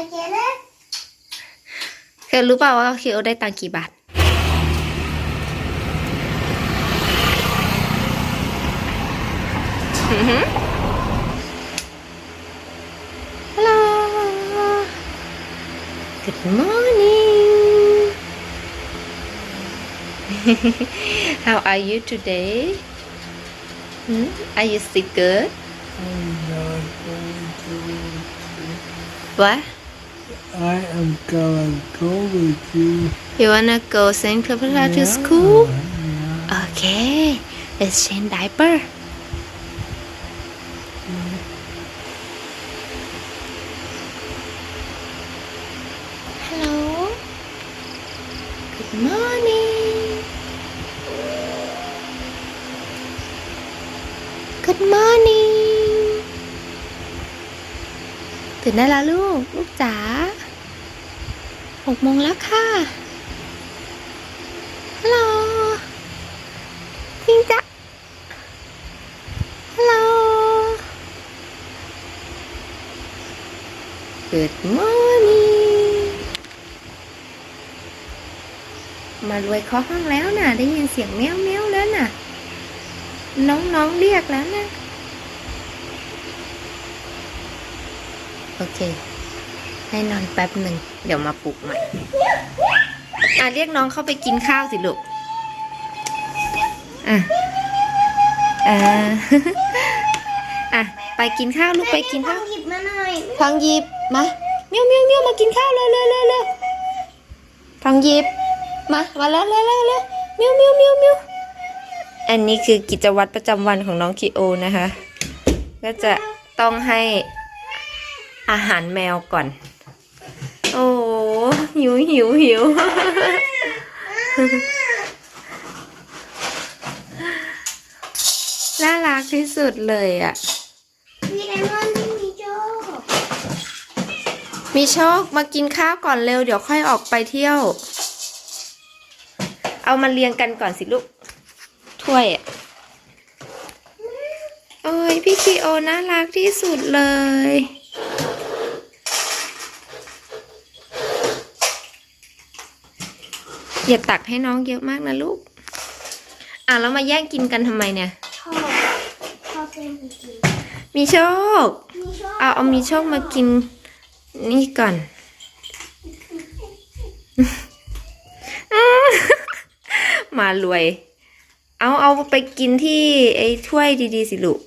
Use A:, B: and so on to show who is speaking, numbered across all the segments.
A: get it?
B: เคยรู้เปล่าว่าคิโอได้ตังค์กี่บาท ฮัลโหล Good morning How are you today hmm? Are you still good
C: I'm not going to.
B: What
C: I am gonna go with you.
B: You wanna go St. Clara to
C: Yeah,
B: school
C: yeah.
B: Okay Let's change diaper Hello Good morning Good morning ตื่นได้แล้วลูก ลูกจ๋า หกโมงแล้วค่ะ ฮัลโหลจริงจ้ะฮัลโหล Good morning มารวยเคาะห้องแล้วน่ะ ได้ยินเสียงแมวแมวแล้วน่ะ น้องๆเรียกแล้วนะ โอเค ให้นอนแป๊บหนึ่งเดี๋ยวมาปลุกใหม่อะเรียกน้องเข้าไปกินข้าวสิลูกอะอ่าอะไปกินข้าวลูกไปกินข้าว
A: หยิบมาหน่อย
B: ทองหยิบมาเมียวเมียวเมียวมากินข้าวเร็วเร็วเร็วเร็วทองหยิบมามาแล้วเร็วเร็วเร็วเมียวเมียวเมียวเมียวอันนี้คือกิจวัตรประจำวันของน้องคิโอนะคะ ก็จะต้องให้อาหารแมวก่อน โอ้หิวหิวหิวน่ารักที่สุดเลยอะ
A: พี่ไดมอนด์พี่มีโจ
B: มีโชคมากินข้าวก่อนเร็ว เดี๋ยวค่อยออกไปเที่ยว เอามาเรียงกันก่อนสิลูก ถ้วยอะโอ้ยพี่คีโอน่ารักที่สุดเลย อย่าตักให้น้องเยอะมากนะลูก อะแล้วมาแย่งกินกันทำไมเนี่ย
A: ชอบชอบเป็นจริง
B: มีโชค
A: มีชอบ
B: เอาเอามีโชคมากินนี่ก่อนมารวย เอาเอาไปกินที่ไอ้ถ้วยดีๆสิลูก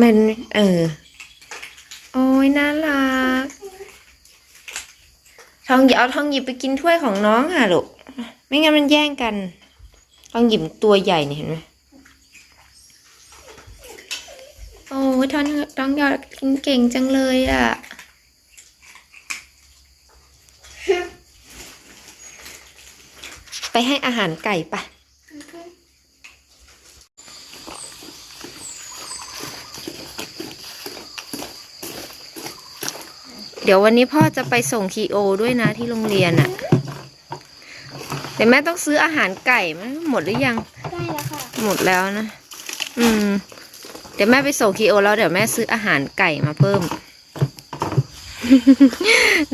B: มัน เออ โอ้ยน่ารัก ทองหยิบเอาทองหยิบไปกินถ้วยของน้องค่ะลูกไม่งั้นมันแย่งกัน ทองหยิบตัวใหญ่เนี่ยเห็นไหมโอ้ยทอนน้องยอดกินเก่งจังเลยอะไปให้อาหารไก่ปะ เดี๋ยววันนี้พ่อจะไปส่งคีโอด้วยนะที่โรงเรียนอะ่ะเดี๋ยวแม่ต้องซื้ออาหารไก่ไหมหมดหรือยัง
A: ได้แล้วค่ะ
B: หมดแล้วนะ อืม เดี๋ยวแม่ไปส่งคีโอแล้วเดี๋ยวแม่ซื้ออาหารไก่มาเพิ่ม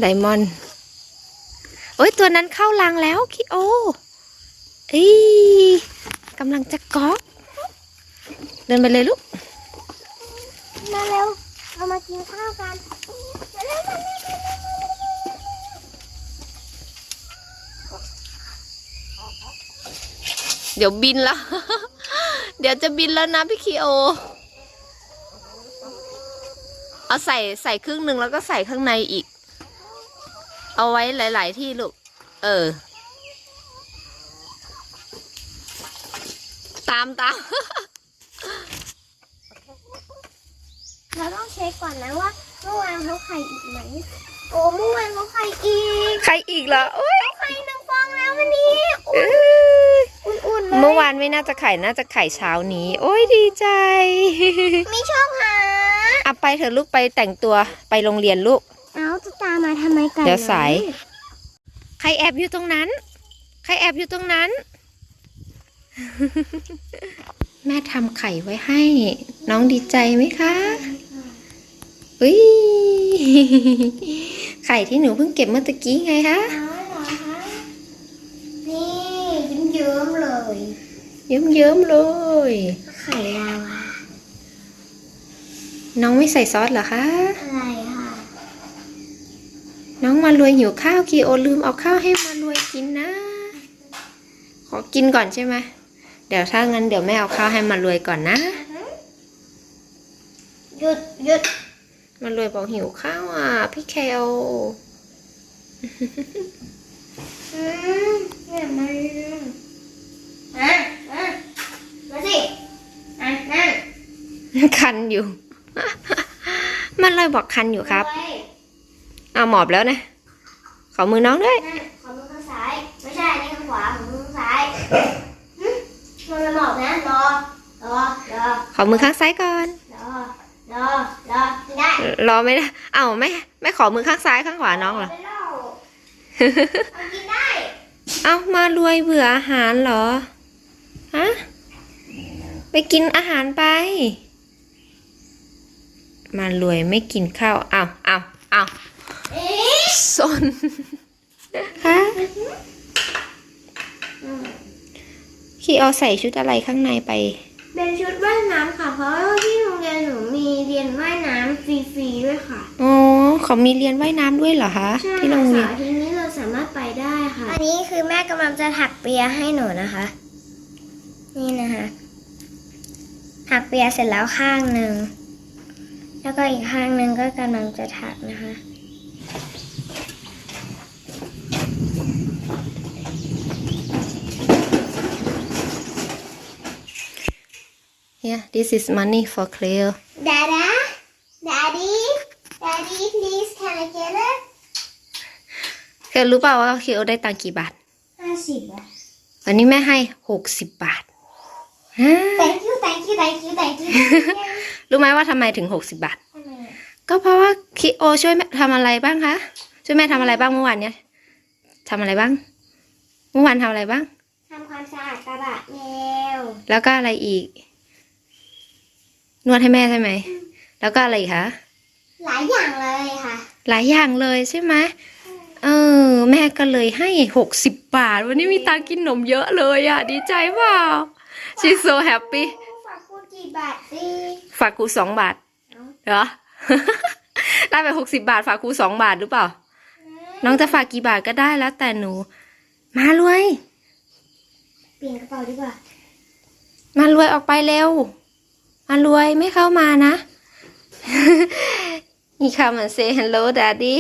B: ไดมอนด์โอ้ยตัวนั้นเข้ารังแล้วคีโอเอ้ยกำลังจะก๊อก เดินไปเลยลูก
A: มาเร็ว เรามากินข้าวกันมา เดี๋
B: ยวบินแล้ว เดี๋ยวจะบินแล้วนะพี่คีโอ เอาใส่ใส่ครึ่งหนึ่งแล้วก็ใส่ข้างในอีก เอาไว้หลาย ๆ ที่ลูก เออ ตามตาม
A: เราต้องเช็คก่อนนะว่า เมื่อวานเขาไข่อีกไหม โอ้เมื่อวานเขาไข่อีก
B: ใครอีกเหรอโอ้ย
A: ไข่หนึ่งฟองแล้ววันนี้
B: เอ้ย
A: อุ่นๆเลย
B: เมื่อวานไม่น่าจะไข่น่าจะไข่เช้านี้ โอ้ยดีใจ
A: มีชอบหา
B: เอาไปเถอะลูกไปแต่งตัวไปโรงเรียนลูก
A: เอาจะตามมาทำไมกัน
B: เดี๋ยวสาย ใครแอบอยู่ตรงนั้น ใครแอบอยู่ตรงนั้น แม่ทำไข่ไว้ให้ น้องดีใจไหมคะ อุ้ยไข่ที่หนูเพิ่งเก็บเมื่อตะกี้ไงคะ
A: เอาเหรอคะนี่ยิ้มเยิ้มๆเลย
B: เยิ้มๆเลย
A: ไข่ลาวา
B: น้องไม่ใส่ซอสเหรอคะ
A: อะไรค่ะ
B: น้องมารวยหิวข้าวคีโอลืมเอาข้าวให้มารวยกินนะ ขอกินก่อนใช่ไหมเดี๋ยวถ้างั้นเดี๋ยวแม่เอาข้าวให้มารวยก่อนนะ
A: หยุดหยุด
B: มารวยบอกหิวข้าวอะ พี่เคล
A: อืมเนี่ยมันอะอะมาสิอะนั่ง
B: คันอยู่ มันเลยบอกคันอยู่ครับ
A: ไว้
B: เอาหมอบแล้วนะ ขอมือน้องด้วย
A: นั่นขอมือข้างซ้าย ไม่ใช่นี่ข้างขวาของมือข้างซ้ายหึมันละหมอบนะรอรอรอ
B: ขอมือข้างซ้ายก่อน
A: รอรอรอไม่ได้
B: รอไม่ได้เอ้าไม่ไม่ขอมือข้างซ้ายข้างขวาน้องเหรอ
A: ไม่เล่าเอากินได้
B: เอ้ามารวยเบื่ออาหารเหรอฮะไปกินอาหารไป มารวยไม่กินข้าวอ้าวอ้าวอ้าว
A: เอ๊ะ
B: ซนฮะคีเอาใส่ชุดอะไรข้างในไป
A: เป็นชุดว่ายน้ำค่ะ เพราะว่าที่โรงเรียนหนูมีเรียนว่ายน้ำฟรีๆด้วยค่ะ
B: อ๋อเขามีเรียนว่ายน้ำด้วยเหรอคะ
A: ใช่
B: ที่โรงเรียน
A: ค่ะทีนี้เราสามารถไปได้ค่ะ อันนี้คือแม่กำลังจะถักเปียให้หนูนะคะ นี่นะคะถักเปียเสร็จแล้วข้างหนึ่ง แล้วก็อีกข้างหนึ่งก็กำลังจะถักนะคะ
B: Yeah this is money for Cleo
A: Dada Daddy Daddy please can I get it
B: เคยรู้เปล่าว่าเคโอได้ตังค์กี่บาท
A: ห้าสิบอะ
B: วันนี้แม่ให้หกสิบบาทฮะ
A: thank you thank you thank you thank you
B: รู้ไหมว่าทำไมถึงหกสิบบาท
A: ทำไมอะ
B: ก็เพราะว่าคิโอช่วยแม่ทำอะไรบ้างคะช่วยแม่ทำอะไรบ้างเมื่อวานเนี้ยทำอะไรบ้าง เมื่อวานทำอะไรบ้าง
A: ทำความสะอาดกระบะแมว
B: แล้วก็อะไรอีก นวดให้แม่ใช่ไหม แล้วก็อะไรอีกคะ
A: หลายอย่างเลยค่ะ
B: หลายอย่างเลยใช่ไหมเออ แม่ก็เลยให้หกสิบบาท วันนี้มีตังค์กินขนมเยอะเลยอะ ดีใจเปล่า she's so happy
A: ฝากพูดกี่บาทสิ
B: ฝากครูสองบาท เหรอ ได้ไปหกสิบาท ฝากครูสองบาทหรือเปล่า น้องจะฝากกี่บาทก็ได้แล้วแต่หนู มารวย
A: เปลี่ยนกระเป๋าดีกว่า
B: มารวยออกไปเร็ว มารวยไม่เข้ามานะนี่ค่ะมัน say hello daddy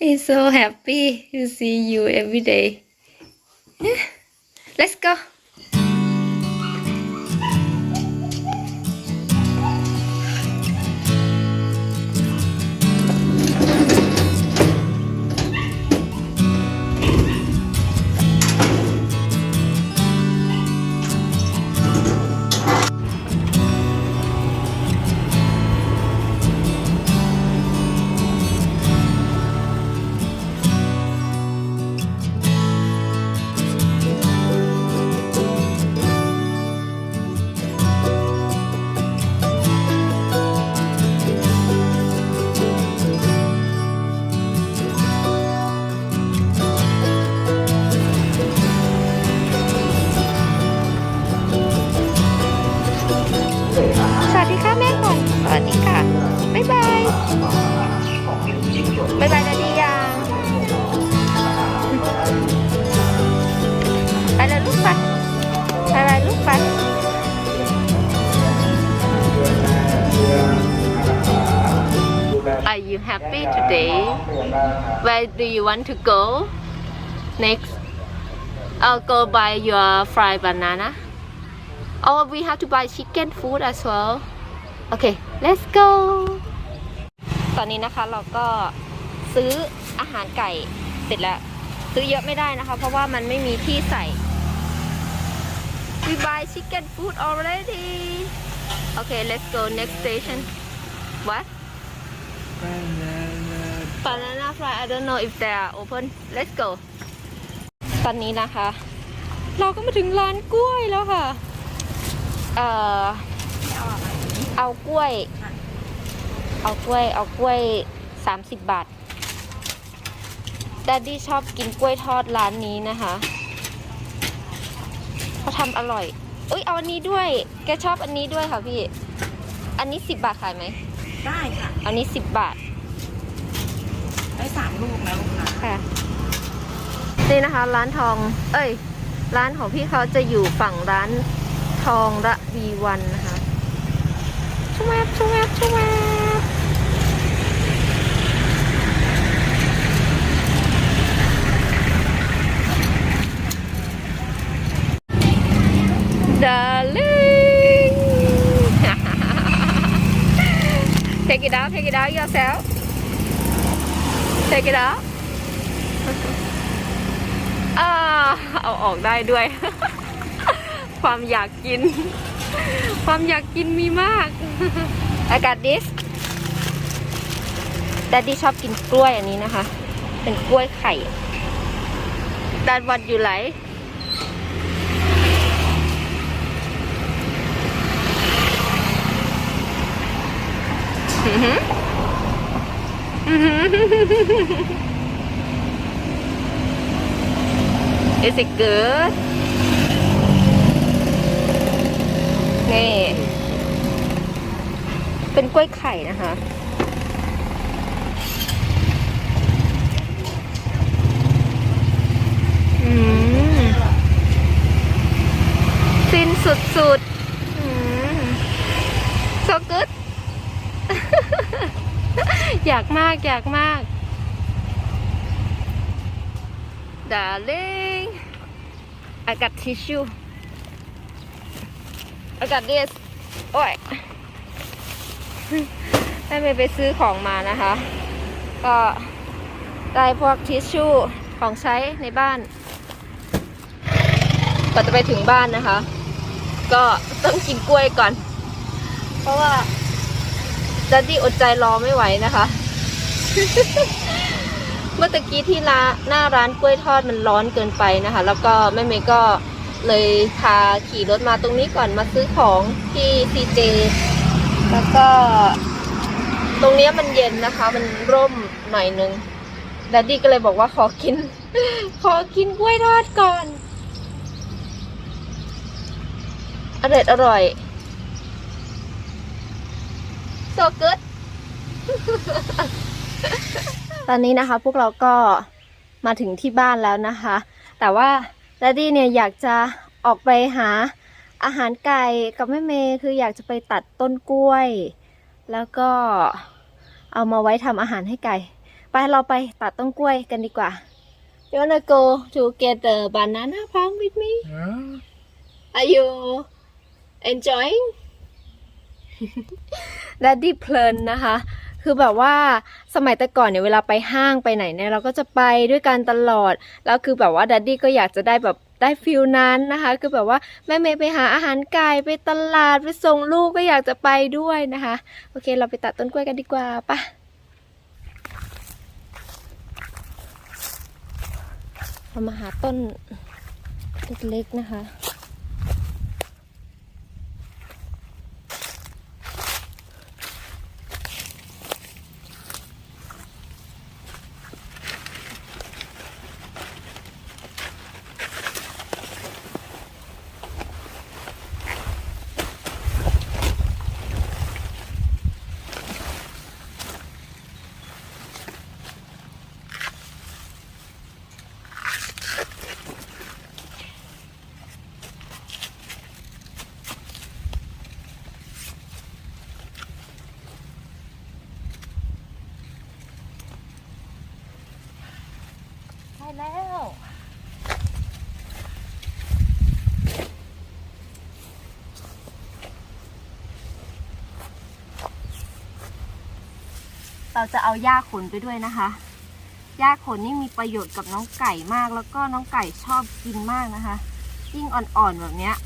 B: he's so happy to see you every day let's go Are you happy today? Where do you want to go next? I'll go buy your fried banana. Oh, we have to buy chicken food as well. Okay, let's go. ตอนนี้นะคะเราก็ซื้ออาหารไก่เสร็จแล้ว ซื้อเยอะไม่ได้นะคะ เพราะว่ามันไม่มีที่ใส่ We buy chicken food already. Okay, let's go next station. What?
C: Banana
B: fry. I don't know if they are open. Let's go. ตอนนี้นะคะ เราก็มาถึงร้านกล้วยแล้วค่ะ เอ่อ เอากล้วย เอากล้วย เอากล้วยสามสิบบาทดัดดี้ชอบกินกล้วยทอดร้านนี้นะคะเขาทำอร่อย อุ้ยเอาอันนี้ด้วย แกชอบอันนี้ด้วยค่ะพี่ อันนี้สิบบาทขายไหม
D: ได้ค่ะ
B: อันนี้สิบบาท
D: ได้สามลูกนะลูกค้า
B: ค่ะ นี่นะคะ ร้านทอง เอ้ย ร้านของพี่เขาจะอยู่ฝั่งร้านทองระวีวันนะคะชุแวบชุแวบชุแวบดาริง take it out take it out yourself take it out เอาออกได้ด้วย ความอยากกิน ความอยากกินมีมาก I got this ดัดดี้ชอบกินกล้วยอันนี้นะคะ เป็นกล้วยไข่ดัดวัดอยู่ไหล อือหืออือหือ Is it good นี่ เป็นกล้วยไข่นะคะ อืมฟินสุดๆอืม so good อยากมากอยากมาก darling I got tissue I got this โอ้ยแม่เมย์ไปซื้อของมานะคะ ก็ได้พวกทิชชู่ของใช้ในบ้านก่อนจะไปถึงบ้านนะคะ ก็ต้องกินกล้วยก่อน เพราะว่า ดัดดี้อดใจรอไม่ไหวนะคะ เมื่อตะกี้ที่ร้านหน้าร้านกล้วยทอดมันร้อนเกินไปนะคะ แล้วก็แม่เมย์ก็เลยพาขี่รถมาตรงนี้ก่อนมาซื้อของที่ซีเจแล้วก็ ตรงเนี้ยมันเย็นนะคะ มันร่มหน่อยนึงดัดดี้ก็เลยบอกว่าขอกิน ขอกินกล้วยทอดก่อนอร่อยอร่อย so good ตอนนี้นะคะพวกเราก็มาถึงที่บ้านแล้วนะคะ แต่ว่าดัดดี้เนี่ยอยากจะออกไปหาอาหารไก่กับแม่เมย์คืออยากจะไปตัดต้นกล้วย แล้วก็เอามาไว้ทำอาหารให้ไก่ ไปเราไปตัดต้นกล้วยกันดีกว่า You wanna go to get the banana palm with me?
C: Yeah.
B: Are you enjoying? และดีเพลินนะคะ คือแบบว่าสมัยแต่ก่อนเนี่ยเวลาไปห้างไปไหนเนี่ยเราก็จะไปด้วยกันตลอด แล้วคือแบบว่าดัดดี้ก็อยากจะได้แบบได้ฟิลนั้นนะคะ คือแบบว่าแม่เมย์ไปหาอาหารไก่ไปตลาดไปส่งลูกก็อยากจะไปด้วยนะคะ โอเค เราไปตัดต้นกล้วยกันดีกว่าปะเรามาหาต้นเล็กๆนะคะ เราจะเอาหญ้าขนไปด้วยนะคะหญ้าขนนี่มีประโยชน์กับน้องไก่มาก แล้วก็น้องไก่ชอบกินมากนะคะ ยิ่งอ่อนๆแบบเนี้ย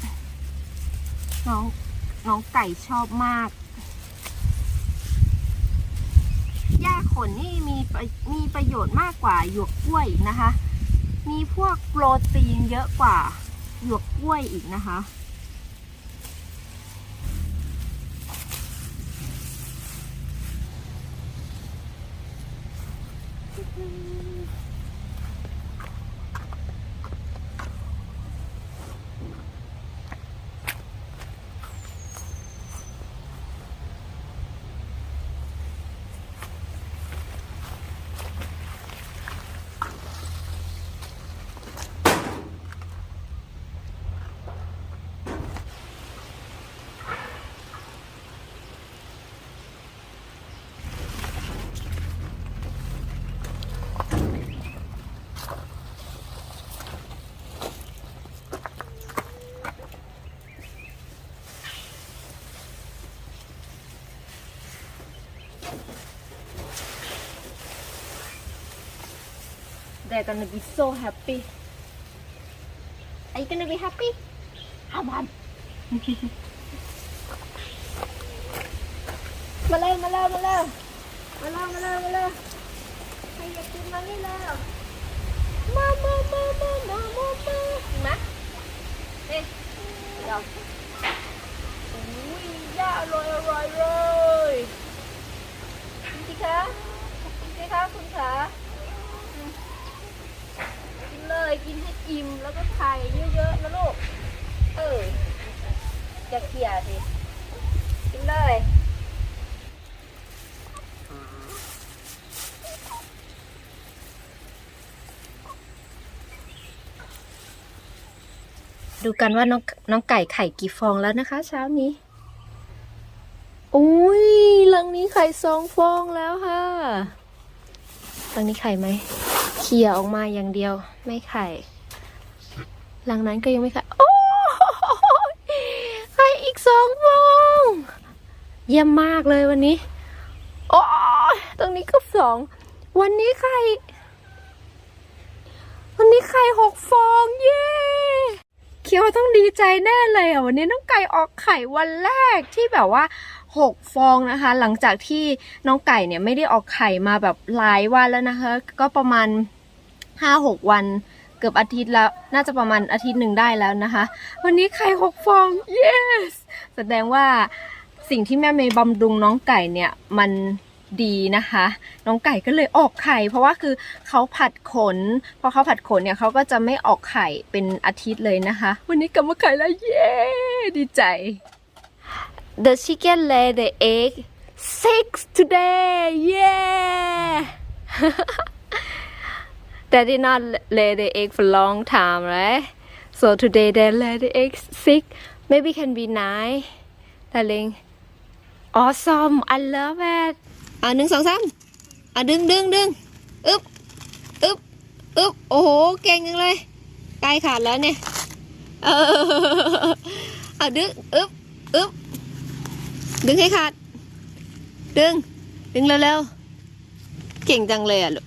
B: น้องน้องไก่ชอบมากหญ้าขนนี่มีปมีประโยชน์มากกว่าหยวกกล้วยนะคะ มีพวกโปรตีนเยอะกว่าหยวกกล้วยอีกนะคะ they're gonna be so happy. Are you gonna be happy? Come on. Mà lên, mà lên, mà lên. Mà lên, mà lên, mà lên. Hay Má. đây, đâu? Ui, dạ, rồi, rồi, rồi. ยกินให้อิ่มแล้วก็ไข่เยอะๆนะลูก เออจะเขี่ยสิ กินเลยดูกันว่าน้องน้องไก่ไข่กี่ฟองแล้วนะคะ เช้านี้ อุ้ยลังนี้ไข่สองฟองแล้วค่ะลังนี้ไข่ไหม เขี่ยออกมาอย่างเดียวไม่ไข่หลังนั้นก็ยังไม่ไข่โอ้ยไข่อีกสองฟองเยี่ยมมากเลยวันนี้ โอ้ยตรงนี้ก็สอง วันนี้ไข่วันนี้ไข่หกฟองเย้เคียวต้องดีใจแน่เลยอะวันนี้น้องไก่ออกไข่วันแรกที่แบบว่า หกฟองนะคะ หลังจากที่น้องไก่เนี่ยไม่ได้ออกไข่มาแบบหลายวันแล้วนะคะ ก็ประมาณห้าหกวันเกือบอาทิตย์แล้ว น่าจะประมาณอาทิตย์หนึ่งได้แล้วนะคะ วันนี้ไข่หกฟอง yes แสดงว่าสิ่งที่แม่เมย์บำรุงน้องไก่เนี่ยมันดีนะคะ น้องไก่ก็เลยออกไข่ เพราะว่าคือเขาผัดขน พอเขาผัดขนเนี่ยเขาก็จะไม่ออกไข่เป็นอาทิตย์เลยนะคะ วันนี้กลับมาไข่แล้วเย้ดีใจ The chicken lay the egg six today yeah They did not lay the egg for long time right so today they lay the egg six maybe can be nine darling awesome I love it อะหนึ่งสองสามอะดึงดึงดึงอึ๊บอึ๊บอึ๊บโอ้โห เก่งจังเลยใกล้ขาดแล้วเนี่ย เออเอาดึงอึ๊บอึ๊บ ดึงให้ขาด ดึง ดึงเร็วๆ เก่งจังเลยอะลูก